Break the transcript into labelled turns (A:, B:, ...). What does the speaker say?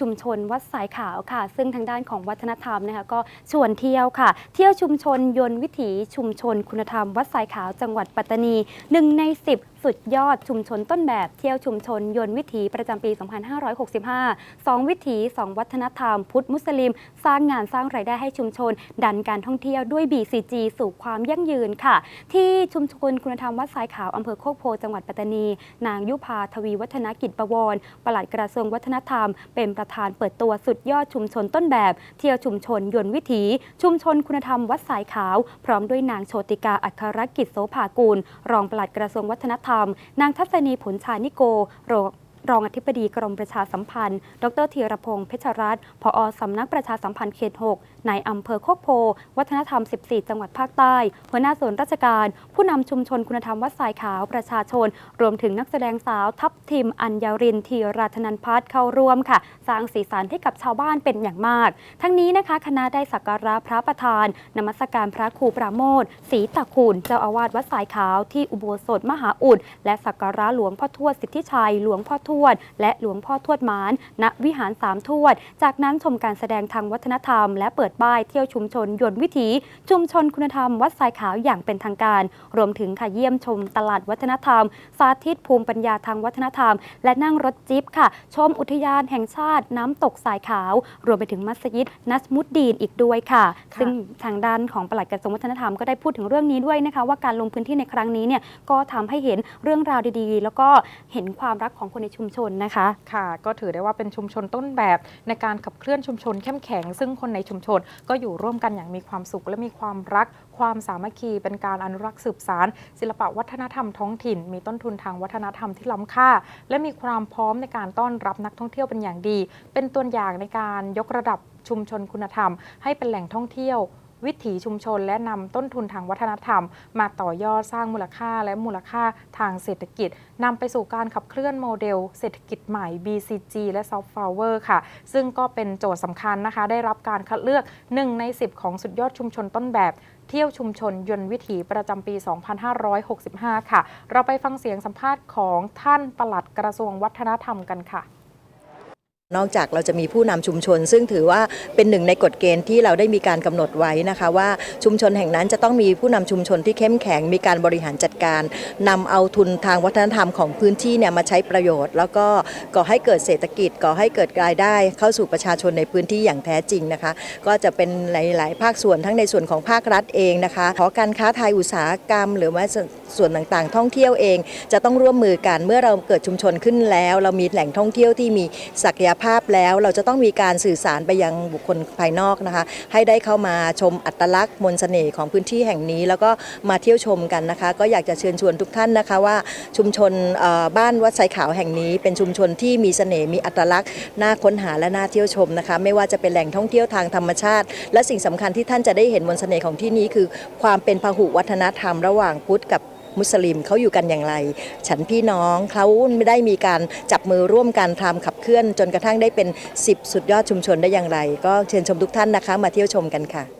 A: ชุมชนวัดสายขาวค่ะ ซึ่งทางด้านของวัฒนธรรมนะคะก็ชวนเที่ยวค่ะ เที่ยวชุมชนยนต์วิถีชุมชนคุณธรรมวัดสายขาวจังหวัดปัตตานีหนึ่งใน 10สุดยอดชุมชนต้นแบบเที่ยวชุมชน ยนต์วิถีประจำปี 2565 2 วิถี 2 วัฒนธรรม พุทธมุสลิม สร้างงานสร้างรายได้ให้ชุมชน ดันการท่องเที่ยวด้วย BCG สู่ความยั่งยืนค่ะ ที่ชุมชนคุณธรรมวัดสายขาวอำเภอโคกโพจังหวัดปัตตานี นางยุพาทวีวัฒนกิจประวรปลัดกระทรวงวัฒนธรรม เป็นประธานเปิดตัวสุดยอดชุมชนต้นแบบ เที่ยวชุมชน ยนต์วิถี ชุมชนคุณธรรมวัดสายขาว พร้อมด้วยนางโชติกาอัครกิจโสภากูล รองปลัดกระทรวงวัฒนธรรมนางทัศนีผลชานิโก รองอธิบดีกรมประชาสัมพันธ์ ดรธีรพงศ์เพชรรัตน์ผอสำนักประชาสัมพันธ์เขต 6 ในอำเภอโคกโพ วัฒนธรรม 14 จังหวัดภาคใต้ หัวหน้าส่วนราชการ ผู้นำชุมชนคุณธรรมวัดสายขาวประชาชน รวมถึงนักแสดงสาวทัพทิม อัญญารินทีราธนันพัฒน์เข้าร่วมค่ะ สร้างสีสันให้กับชาวบ้านเป็นอย่างมาก ทั้งนี้นะคะ คณะได้สักการะพระประธานนมัสการพระครูปราโมทศรีตะคูณเจ้าอาวาสวัดสายขาวที่อุโบสถมหาอุดและสักการะหลวงพ่อทวดสิทธิชัยหลวงพ่อทวด และหลวงพ่อทวดหมาน ณวิหารสามทวด จากนั้นชมการแสดงทางวัฒนธรรม และเปิดป้ายเที่ยวชุมชนยนต์วิถี ชุมชนคุณธรรมวัดสายขาวอย่างเป็นทางการ รวมถึงค่ะเยี่ยมชมตลาดวัฒนธรรม สาธิตภูมิปัญญาทางวัฒนธรรม และนั่งรถจิ๊บค่ะ ชมอุทยานแห่งชาติน้ำตกสายขาว รวมไปถึงมัสยิดนัสมุดดีนอีกด้วยค่ะ
B: ค่ะ
A: ซึ่งทางด้านของปลัดกระทรวงวัฒนธรรมก็ได้พูดถึงเรื่องนี้ด้วยนะคะ ว่าการลงพื้นที่ในครั้งนี้เนี่ยก็ทำให้เห็นเรื่องราวดีๆ แล้วก็เห็นความรักของคนในชุมชนนะคะ
B: ค่ะ ก็ถือได้ว่าเป็นชุมชนต้นแบบในการขับเคลื่อนชุมชนเข้มแข็ง ซึ่งคนในชุมชนก็อยู่ร่วมกันอย่างมีความสุขและมีความรัก ความสามัคคี เป็นการอนุรักษ์สืบสาร ศิลปะวัฒนธรรมท้องถิ่น มีต้นทุนทางวัฒนธรรมที่ล้ำค่า และมีความพร้อมในการต้อนรับนักท่องเที่ยวเป็นอย่างดี เป็นตัวอย่างในการยกระดับชุมชนคุณธรรม ให้เป็นแหล่งท่องเที่ยว วิถีชุมชน และนำต้นทุนทางวัฒนธรรม มาต่อยอดสร้างมูลค่าและมูลค่าทางเศรษฐกิจนำไปสู่การขับเคลื่อนโมเดล เศรษฐกิจใหม่ BCG และ Soft Power ค่ะ ซึ่งก็เป็นโจทย์สำคัญนะคะ ได้รับการคัดเลือก 1 ใน 10 ของสุดยอดชุมชนต้นแบบเที่ยวชุมชนยนต์วิถีประจำปี 2565 ค่ะ เราไปฟังเสียงสัมภาษณ์ของท่านปลัดกระทรวงวัฒนธรรมกันค่ะ
C: นอกจากเราจะมีผู้นำชุมชน ซึ่งถือว่าเป็นหนึ่งในกฎเกณฑ์ที่เราได้มีการกำหนดไว้นะคะว่าชุมชนแห่งนั้นจะต้องมีผู้นำชุมชนที่เข้มแข็งมีการบริหารจัดการนำเอาทุนทางวัฒนธรรมของพื้นที่เนี่ยมาใช้ประโยชน์ แล้วก็ก่อให้เกิดเศรษฐกิจก่อให้เกิดรายได้ เข้าสู่ประชาชนในพื้นที่อย่างแท้จริงนะคะ ก็จะเป็นหลาย ๆ ภาคส่วนทั้งในส่วนของภาครัฐเองนะคะขอการค้าไทยอุตสาหกรรม หรือว่าส่วนต่างๆ ท่องเที่ยวเอง จะต้องร่วมมือกันเมื่อเราเกิดชุมชนขึ้นแล้ว เรามีแหล่งท่องเที่ยวที่มีศักยภาพแล้วเราจะต้องมีการสื่อสารไปยังบุคคลภายนอกนะคะ ให้ได้เข้ามาชมอัตลักษณ์มนต์เสน่ห์ของพื้นที่แห่งนี้ แล้วก็มาเที่ยวชมกันนะคะ ก็อยากจะเชิญชวนทุกท่านนะคะว่าชุมชนบ้านวัดไซขาวแห่งนี้ เป็นชุมชนที่มีเสน่ห์มีอัตลักษณ์น่าค้นหาและน่าเที่ยวชมนะคะ ไม่ว่าจะเป็นแหล่งท่องเที่ยวทางธรรมชาติ และสิ่งสำคัญที่ท่านจะได้เห็นมนต์เสน่ห์ของที่นี้คือ ความเป็นพหุวัฒนธรรมระหว่างพุทธกับ มุสลิมเขาอยู่กันอย่างไร ฉันพี่น้องเขาไม่ได้มีการจับมือร่วมกันทำขับเคลื่อน จนกระทั่งได้เป็น 10 สุดยอดชุมชนได้อย่างไร ก็เชิญชมทุกท่านนะคะ มาเที่ยวชมกันค่ะ